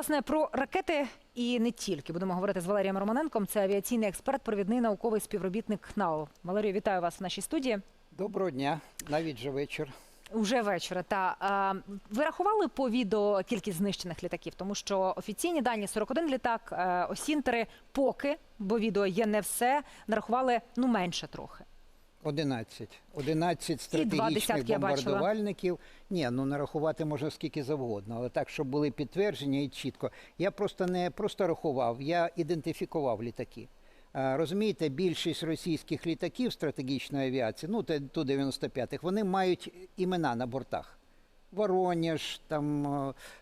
Власне, про ракети і не тільки будемо говорити з Валерієм Романенком. Це авіаційний експерт, провідний науковий співробітник КНАУ. Валерію, вітаю вас в нашій студії. Доброго дня, навіть же вечір. Уже вечора. Та а, ви рахували по відео кількість знищених літаків, тому що офіційні дані 41 літак, е, осінтери поки, бо відео є не все, нарахували ну менше трохи. 11. 11 стратегічних десятки я бачила. бомбардувальників. Ні, ну нарахувати можна скільки завгодно, але так, щоб були підтвердження і чітко. Я просто не просто рахував, я ідентифікував літаки. А, Розумієте, більшість російських літаків стратегічної авіації, ну те- Ту-95, вони мають імена на бортах. Воронеж, там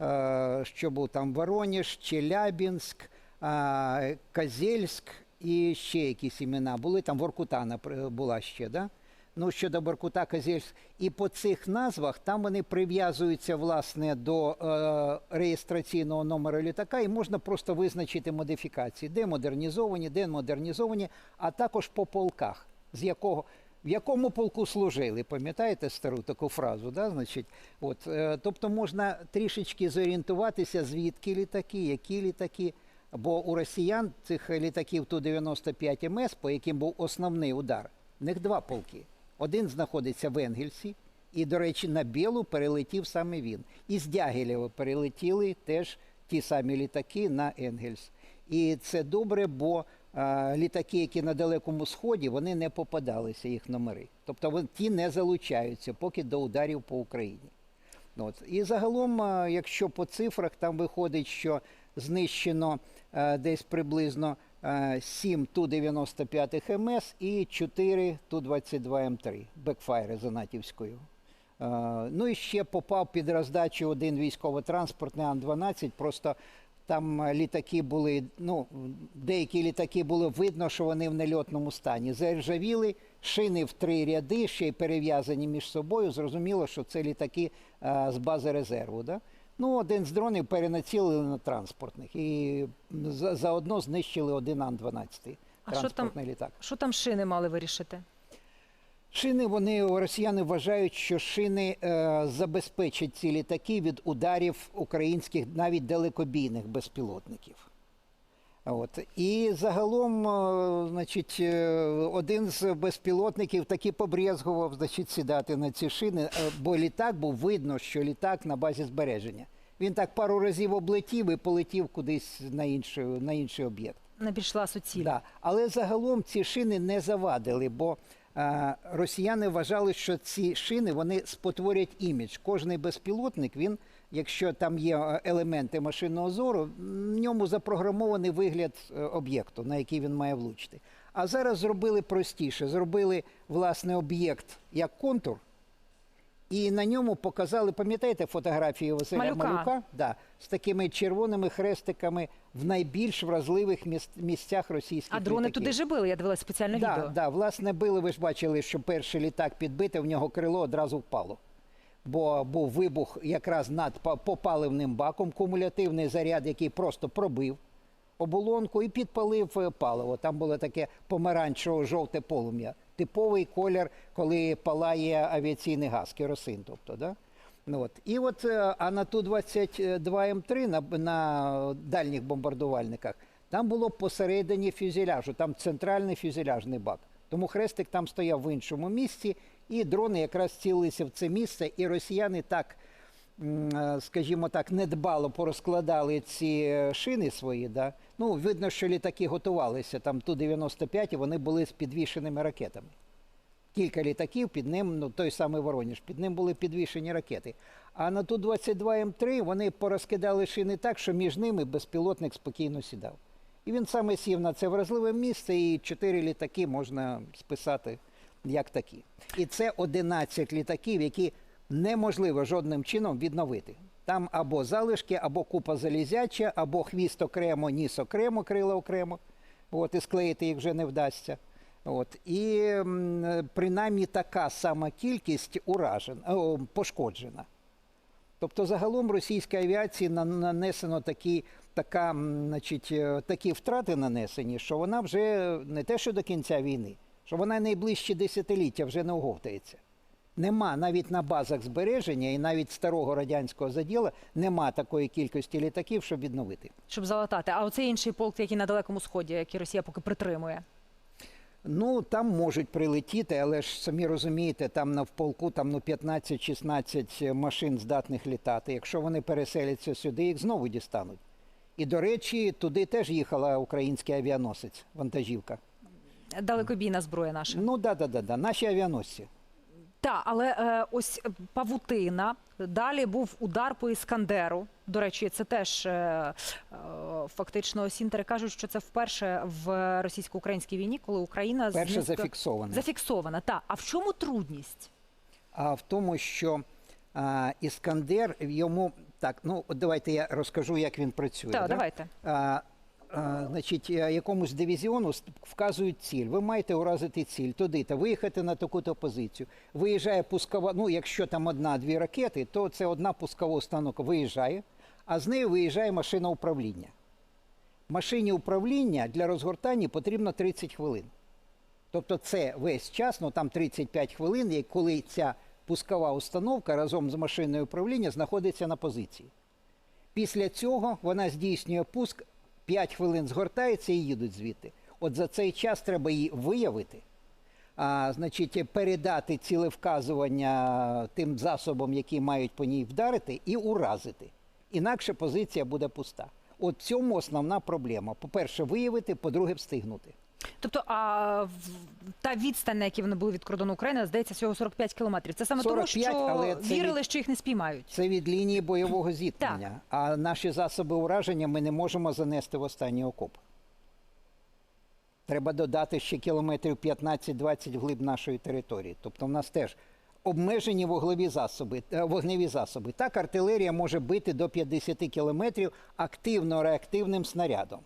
е, що був там Воронеж, Челябінськ, е, Козельськ і ще якісь імена були. Там Воркута напр- була ще, да? Ну, щодо Воркута, Козельськ. І по цих назвах там вони прив'язуються власне до е, реєстраційного номеру літака, і можна просто визначити модифікації, де модернізовані, де модернізовані, а також по полках, з якого в якому полку служили, пам'ятаєте стару таку фразу? Да? Значить, от, е, тобто можна трішечки зорієнтуватися, звідки літаки, які літаки. Бо у росіян цих літаків Ту-95 МС, по яким був основний удар, в них два полки. Один знаходиться в Енгельсі, і, до речі, на Білу перелетів саме він. І з Дягілєва перелетіли теж ті самі літаки на Енгельс. І це добре, бо а, літаки, які на Далекому Сході, вони не попадалися, їх номери. Тобто вон- ті не залучаються поки до ударів по Україні. Ну, От. І загалом, а, якщо по цифрах, там виходить, що знищено е, десь приблизно е, 7 Ту-95 МС і 4 Ту-22М3 бекфайри за натівською. Е, Ну і ще попав під роздачу один військово-транспортний Ан-12. Просто там е, літаки були, ну, деякі літаки було видно, що вони в нельотному стані. Заржавіли, шини в три ряди, ще й перев'язані між собою. Зрозуміло, що це літаки з бази резерву. Да? Ну, один з дронів перенацілили на транспортних і за- заодно знищили один Ан-12 А що там? транспортний літак. Що там шини мали вирішити? Шини вони росіяни вважають, що шини е, забезпечать ці літаки від ударів українських навіть далекобійних безпілотників. От. І загалом, е, значить, е, один з безпілотників таки побрезгував значить, сідати на ці шини, е, бо літак був видно, що літак на базі збереження. Він так пару разів облетів і полетів кудись на інший, на інший об'єкт. Не пішла суціль. Да. Але загалом ці шини не завадили, бо росіяни вважали, що ці шини вони спотворять імідж. Кожний безпілотник, він, якщо там є е, елементи машинного зору, в ньому запрограмований вигляд е, об'єкту, на який він має влучити. А зараз зробили простіше, зробили власне об'єкт як контур. І на ньому показали, пам'ятаєте фотографії Василя Малюка. Малюка? Да, з такими червоними хрестиками в найбільш вразливих міс- місцях російських А дрони літаків. туди же били, я дивилася спеціальне да, відео. Да, власне, били, ви ж бачили, що перший літак підбитий, в нього крило одразу впало. Бо був вибух якраз над па- попаливним баком, кумулятивний заряд, який просто пробив оболонку і підпалив е, паливо. Там було таке помаранчево-жовте полум'я. Типовий колір, коли палає авіаційний газ, керосин. Тобто, да? Ну, от. І от, е, а на Ту-22М3 на, на дальніх бомбардувальниках там було посередині фюзеляжу, там центральний фюзеляжний бак. Тому хрестик там стояв в іншому місці, і дрони якраз цілилися в це місце, і росіяни так, скажімо так, недбало порозкладали ці е, шини свої. Да? Ну, видно, що літаки готувалися там Ту-95, і вони були з підвішеними ракетами кілька літаків, під ним, ну той самий Воронеж, під ним були підвішені ракети. А на Ту-22М3 вони порозкидали шини так, що між ними безпілотник спокійно сідав. І він саме сів на це вразливе місце, і чотири літаки можна списати як такі. І це 11 літаків, які неможливо жодним чином відновити. Там або залишки, або купа залізяча, або хвіст окремо, ніс окремо, крила окремо. От, і склеїти їх вже не вдасться. От. І принаймні така сама кількість уражен, о, пошкоджена. Тобто загалом російській авіації нанесено такі, така, значить, е, такі втрати нанесені, що вона вже не те, що до кінця війни, що вона найближчі десятиліття вже не оговтається. Нема навіть на базах збереження і навіть старого радянського заділа нема такої кількості літаків, щоб відновити. Щоб залатати. А оцей інший полк, який на далекому сході, який Росія поки притримує. Ну там можуть прилетіти, але ж самі розумієте, там на в полку там ну 15-16 машин здатних літати. Якщо вони переселяться сюди, їх знову дістануть. І до речі, туди теж їхала український авіаносець, вантажівка. Далекобійна зброя наша. Ну да, да, да, да. Наші авіаносці. Так, але е, ось е, павутина. Далі був удар по Іскандеру. До речі, це теж е, е, фактично сінтери кажуть, що це вперше в російсько-українській війні, коли Україна Перше знищила- зафіксоване. зафіксована. Та а в чому трудність? А в тому, що а, Іскандер йому так, ну давайте я розкажу, як він працює. Так, да? давайте. А, значить, е, якомусь дивізіону вказують ціль. Ви маєте уразити ціль туди та виїхати на таку-то позицію. Виїжджає пускова. Ну, якщо там одна-дві ракети, то це одна пускова установка виїжджає, а з нею виїжджає машина управління. Машині управління для розгортання потрібно 30 хвилин. Тобто це весь час, ну там 35 хвилин, коли ця пускова установка разом з машиною управління знаходиться на позиції. Після цього вона здійснює пуск, 5 хвилин згортаються і їдуть звідти. От за цей час треба її виявити, а, значить, передати ціле вказування тим засобам, які мають по ній вдарити, і уразити. Інакше позиція буде пуста. От в цьому основна проблема. По-перше, виявити, по-друге, встигнути. Тобто, а в- та відстань, на якій вони були від кордону України, здається, всього 45 кілометрів. Це саме 45, тому, що це вірили, що їх не спіймають. Це від лінії бойового зіткнення. А наші засоби ураження ми не можемо занести в останній окоп. Треба додати ще кілометрів 15-20 вглиб нашої території. Тобто в нас теж обмежені вуглові засоби, е, вогневі засоби. Так, артилерія може бити до 50 кілометрів активно-реактивним снарядом.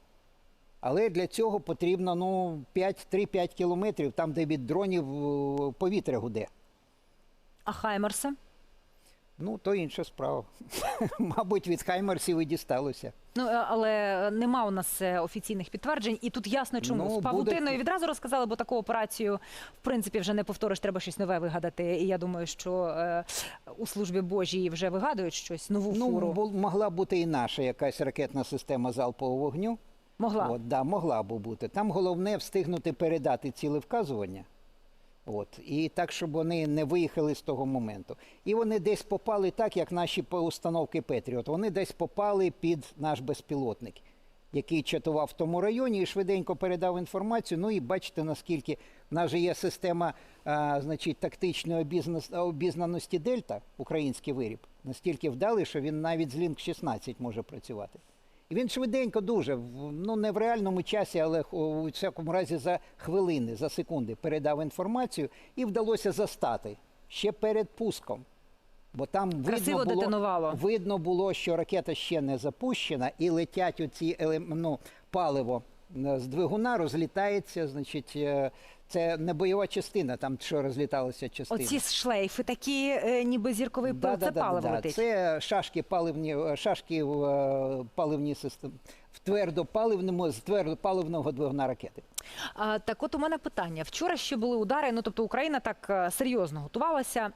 Але для цього потрібно ну, 3-5 кілометрів, там, де від дронів е, повітря гуде. А Хаймерси? Ну, то інша справа. Мабуть, від Хаймерсів і дісталося. Ну е, але нема у нас е, офіційних підтверджень, і тут ясно, чому Ну, з буде- павутиною відразу розказали, бо таку операцію в принципі вже не повториш, треба щось нове вигадати. І я думаю, що е, у службі Божій вже вигадують щось нову Ну, фуру. бу- могла бути і наша якась ракетна система залпового вогню. Могла От, да, могла б бути. Там головне встигнути передати цілевказування. От, і так, щоб вони не виїхали з того моменту. І вони десь попали так, як наші установки Петріот. Вони десь попали під наш безпілотник, який чатував в тому районі і швиденько передав інформацію. Ну і бачите, наскільки в нас же є система а, значить, тактичної обізнаності Дельта, український виріб, настільки вдалий, що він навіть з Link 16 може працювати. І він швиденько дуже, ну не в реальному часі, але у всякому разі за хвилини, за секунди передав інформацію і вдалося застати ще перед пуском. Бо там Красиво видно було, детонувало. видно було, що ракета ще не запущена, і летять оці ну, паливо е, з двигуна, розлітається. Значить, е, це не бойова частина, там що розліталася частина. оці шлейфи, такі е, ніби зірковий пил, це паливо летить. Це шашки паливні, е, шашки в е, паливній системі. В твердопаливному з твердопаливного двигуна ракети. А, так от у мене питання. Вчора ще були удари, ну тобто Україна так серйозно готувалася.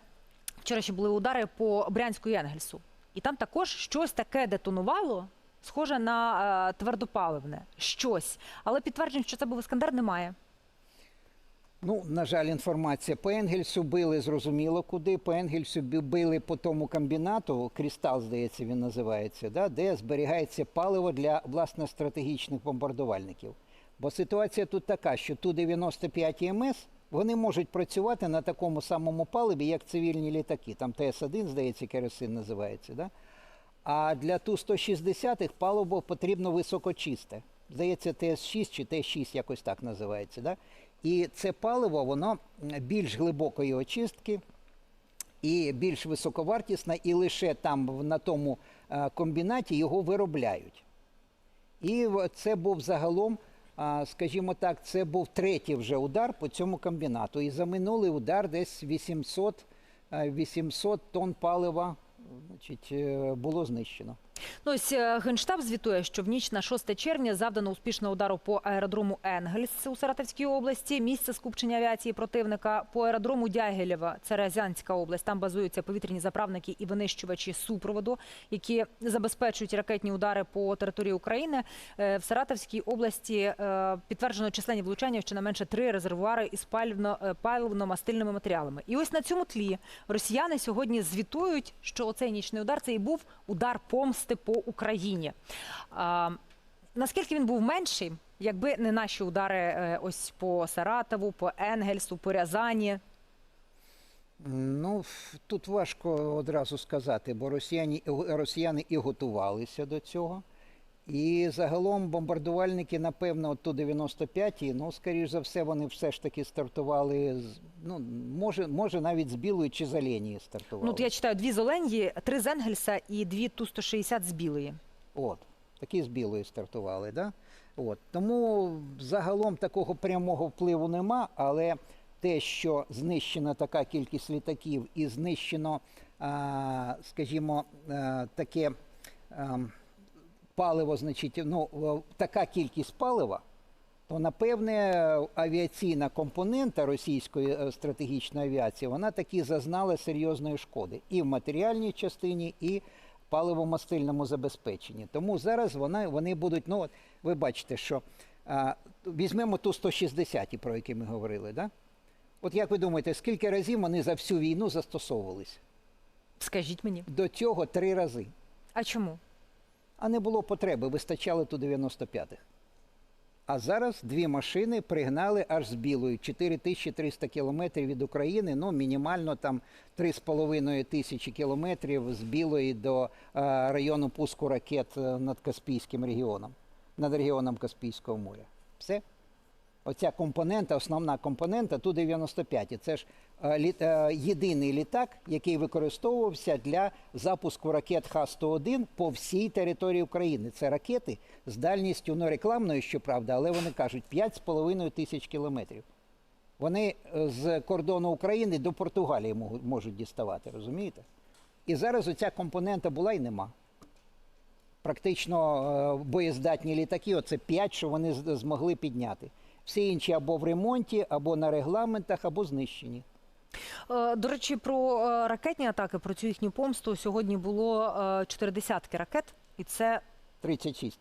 Вчора ще були удари по Брянську і Енгельсу. І там також щось таке детонувало, схоже на е, твердопаливне. Щось. Але підтверджень, що це був Іскандер, немає. Ну, на жаль, інформація по Енгельсу били зрозуміло куди. По Енгельсу били по тому комбінату, Крістал, здається, він називається, да, де зберігається паливо для власне стратегічних бомбардувальників. Бо ситуація тут така, що Ту-95 МС вони можуть працювати на такому самому паливі, як цивільні літаки. Там ТС-1, здається, керосин називається. Да? А для Ту-160 паливо потрібно високочисте. Здається, ТС-6 чи Т-6 якось так називається. Да? І це паливо, воно більш глибокої очистки і більш високовартісне, і лише там на тому е, комбінаті його виробляють. І це був загалом, скажімо так, це був третій вже удар по цьому комбінату. І за минулий удар десь 800, е, 800 тонн палива значить, е, було знищено. Ну, ось е, Генштаб звітує, що в ніч на 6 червня завдано успішного удару по аеродрому Енгельс у Саратовській області. Місце скупчення авіації противника по аеродрому Дягілєва, це Рязанська область. Там базуються повітряні заправники і винищувачі супроводу, які забезпечують ракетні удари по території України. Е, В Саратовській області е, підтверджено численні влучання в щонайменше три резервуари із паливно-мастильними матеріалами. І ось на цьому тлі росіяни сьогодні звітують, що оцей нічний удар це і був удар помсти по Україні. А, наскільки він був менший, якби не наші удари е, ось по Саратову, по Енгельсу, по Рязані? Ну, тут важко одразу сказати, бо росіяни, росіяни і готувалися до цього. І загалом бомбардувальники, напевно, от ту 95-ті, ну, скоріш за все, вони все ж таки стартували, з, ну, може, може навіть з білої чи з Оленії стартували. Ну, от я читаю дві з Оленії, три з Енгельса і дві Ту-160 з Білої. От, такі з білої стартували, да? От. Тому загалом такого прямого впливу нема, але те, що знищена така кількість літаків і знищено, а, скажімо, а, таке а, паливо, значить, ну, така кількість палива, то напевне авіаційна компонента російської е, стратегічної авіації, вона таки зазнала серйозної шкоди і в матеріальній частині, і в паливомастильному забезпеченні. Тому зараз вона, вони будуть, ну от ви бачите, що а, візьмемо ту 160, про які ми говорили, да? От як ви думаєте, скільки разів вони за всю війну застосовувались? Скажіть мені, До цього три рази. а чому? А не було потреби, вистачало ту 95-х. А зараз дві машини пригнали аж з білою 4300 кілометрів від України, ну мінімально там 3,5 тисячі кілометрів з білої до е, району пуску ракет е, над Каспійським регіоном, над регіоном Каспійського моря. Все. Оця компонента, основна компонента Ту-95. І Це ж е, е, єдиний літак, який використовувався для запуску ракет Х-101 по всій території України. Це ракети з дальністю ну, рекламною, щоправда, але вони кажуть 5,5 тисяч кілометрів. Вони е, з кордону України до Португалії можуть, діставати, розумієте? І зараз оця компонента була і нема. Практично боєздатні літаки, оце 5, що вони змогли підняти. Всі інші або в ремонті, або на регламентах, або знищені. Е, До речі, про е, ракетні атаки, про цю їхню помсту сьогодні було е, чотири десятки ракет, і це 36.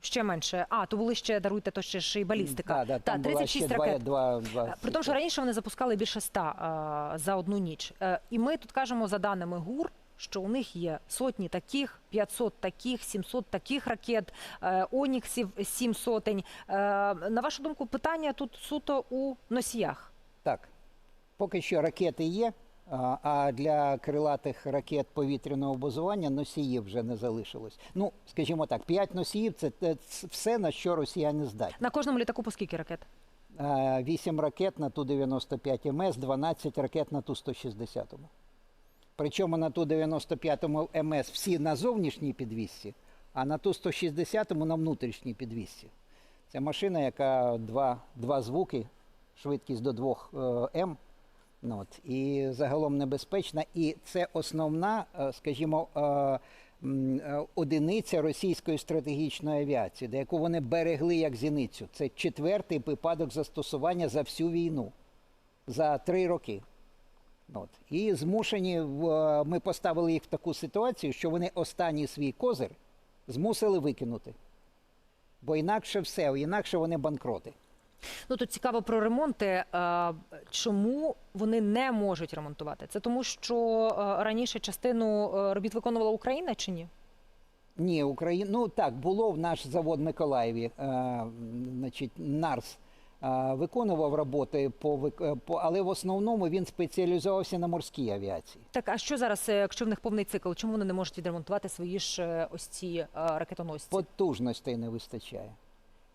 ще менше. А, то були ще, даруйте, то ще ж і балістика. Да, да, Та, там була 36 ще ракет. два, два, Е, При тому, що раніше вони запускали більше ста е, за одну ніч. Е, І ми тут кажемо за даними ГУР, що у них є сотні таких, 500 таких, 700 таких ракет, е, Оніксів сім сотень. Е, На вашу думку, питання тут суто у носіях. Так. Поки що ракети є, а- для крилатих ракет повітряного базування носіїв вже не залишилось. Ну, скажімо так, 5 носіїв це, все, на що росіяни здатні. На кожному літаку по скільки ракет? 8 ракет на Ту-95 МС, 12 ракет на Ту-160. Причому на ту 95-му МС всі на зовнішній підвісці, а на ту 160-му на внутрішній підвісці. Це машина, яка два, два звуки, швидкість до 2 М. Ну, от, і загалом небезпечна. І це основна, е, скажімо, е, е, одиниця російської стратегічної авіації, де яку вони берегли як зіницю. Це четвертий випадок застосування за всю війну за три роки. От. І змушені в- е, ми поставили їх в таку ситуацію, що вони останній свій козир змусили викинути. Бо інакше все, інакше вони банкроти. Ну тут цікаво про ремонти. Е, Чому вони не можуть ремонтувати? Це тому, що е, раніше частину робіт виконувала Україна чи ні? Ні, Україна. Ну так, було в наш завод в Миколаєві, значить, Нарс виконував роботи по, е, по, але в основному він спеціалізувався на морській авіації. Так, а що зараз, е, якщо в них повний цикл? Чому вони не можуть відремонтувати свої ж е, ось ці е, ракетоносці? Потужностей не вистачає.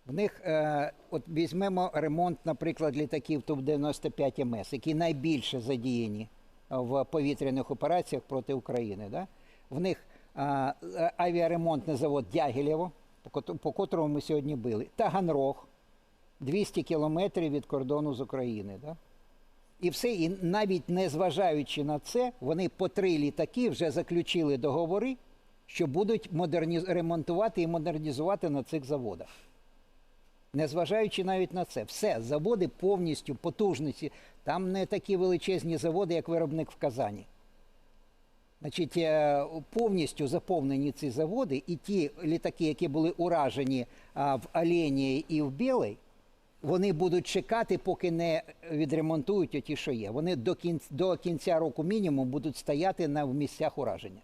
В них, е, от візьмемо ремонт, наприклад, літаків Ту-95 МС, які найбільше задіяні в повітряних операціях проти України. Да? В них е, е, авіаремонтний завод Дягілєво, по котрому ми сьогодні били, Таганрог, 200 кілометрів від кордону з України. Да? І все, і навіть не зважаючи на це, вони по три літаки вже заключили договори що будуть модерні... ремонтувати і модернізувати на цих заводах. Незважаючи навіть на це, все, заводи повністю потужності. Там не такі величезні заводи, як виробник в Казані. Значить, е, повністю заповнені ці заводи, і ті літаки, які були уражені в Оленії і в Білий, вони будуть чекати, поки не відремонтують оті, що є. Вони до кінця, до кінця року мінімум будуть стояти на в місцях ураження.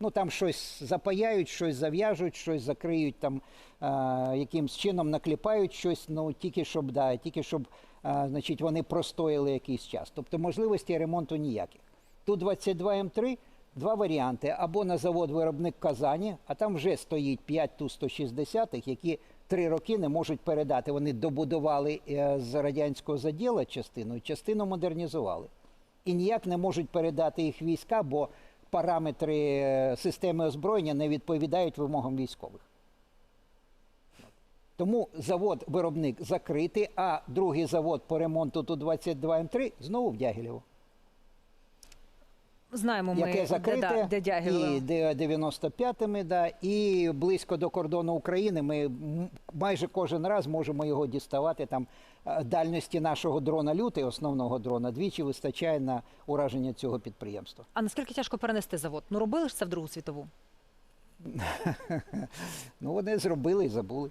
Ну там щось запаяють, щось зав'яжуть, щось закриють там а, якимсь чином, накліпають щось, ну тільки щоб да, тільки щоб а, значить, вони простояли якийсь час. Тобто можливості ремонту ніяких. Ту 22 М3 два варіанти: або на завод виробник Казані, а там вже стоїть 5 ту 160 які три роки не можуть передати. Вони добудували е, з радянського заділа частину, частину модернізували і ніяк не можуть передати їх війська, бо параметри е, системи озброєння не відповідають вимогам військових. Тому завод виробник закритий, а другий завод по ремонту Ту-22М3 знову в Дягілєво. Знаємо ми, Яке де, да, де і де 95-ми, да, і близько до кордону України. Ми майже кожен раз можемо його діставати. Там е, дальності нашого дрона лютий, основного дрона, двічі вистачає на ураження цього підприємства. А наскільки тяжко перенести завод? Ну робили ж це в Другу світову. Ну, вони зробили і забули.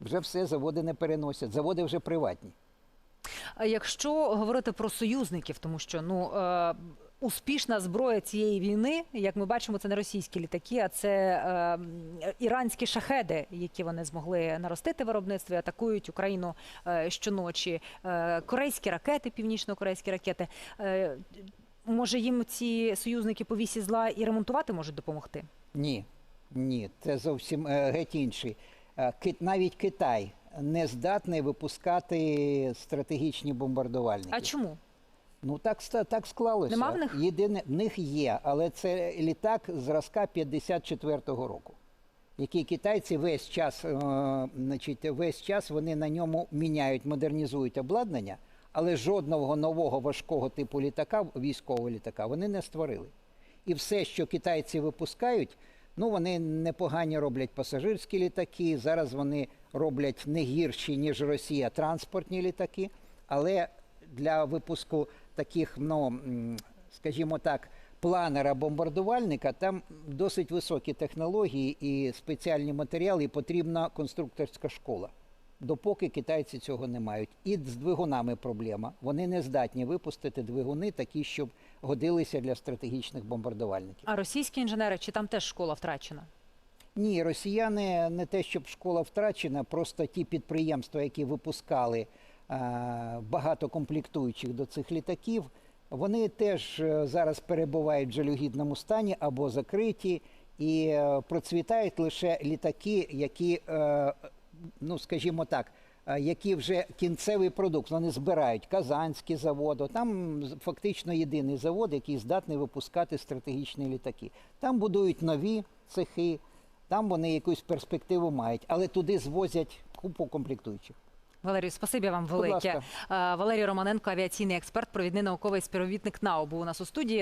Вже все, заводи не переносять. Заводи вже приватні. А якщо говорити про союзників, тому що ну е, успішна зброя цієї війни, як ми бачимо, це не російські літаки, а це е, іранські шахеди, які вони змогли наростити в виробництві, атакують Україну е, щоночі. Е, корейські ракети, північно-корейські ракети. Е, може їм ці союзники по вісі зла і ремонтувати можуть допомогти? Ні, ні, це зовсім е, геть інший. Е, навіть Китай не здатний випускати стратегічні бомбардувальники. А чому? Ну так так склалося. Нема в них? Єдине в них є, але це літак зразка 54-го року. Який китайці весь час, е, значить, весь час вони на ньому міняють, модернізують обладнання, але жодного нового важкого типу літака, військового літака, вони не створили. І все, що китайці випускають, ну вони непогані роблять пасажирські літаки. Зараз вони роблять не гірші, ніж Росія, транспортні літаки. Але для випуску таких, ну скажімо так, планера бомбардувальника там досить високі технології і спеціальні матеріали, і потрібна конструкторська школа. Допоки китайці цього не мають. І з двигунами проблема. Вони не здатні випустити двигуни такі, щоб годилися для стратегічних бомбардувальників. А російські інженери чи там теж школа втрачена? Ні, росіяни не те, щоб школа втрачена, просто ті підприємства, які випускали багато комплектуючих до цих літаків, вони теж е, зараз перебувають в жалюгідному стані або закриті, і е, процвітають лише літаки, які, е, ну скажімо так, е, які вже кінцевий продукт. Вони збирають Казанський завод. Там фактично єдиний завод, який здатний випускати стратегічні літаки. Там будують нові цехи. Там вони якусь перспективу мають, але туди звозять купу комплектуючих. Валерію, спасибі вам велике. Е, Валерій Романенко, авіаційний експерт, провідний науковий співробітник НАУ, був у нас у студії.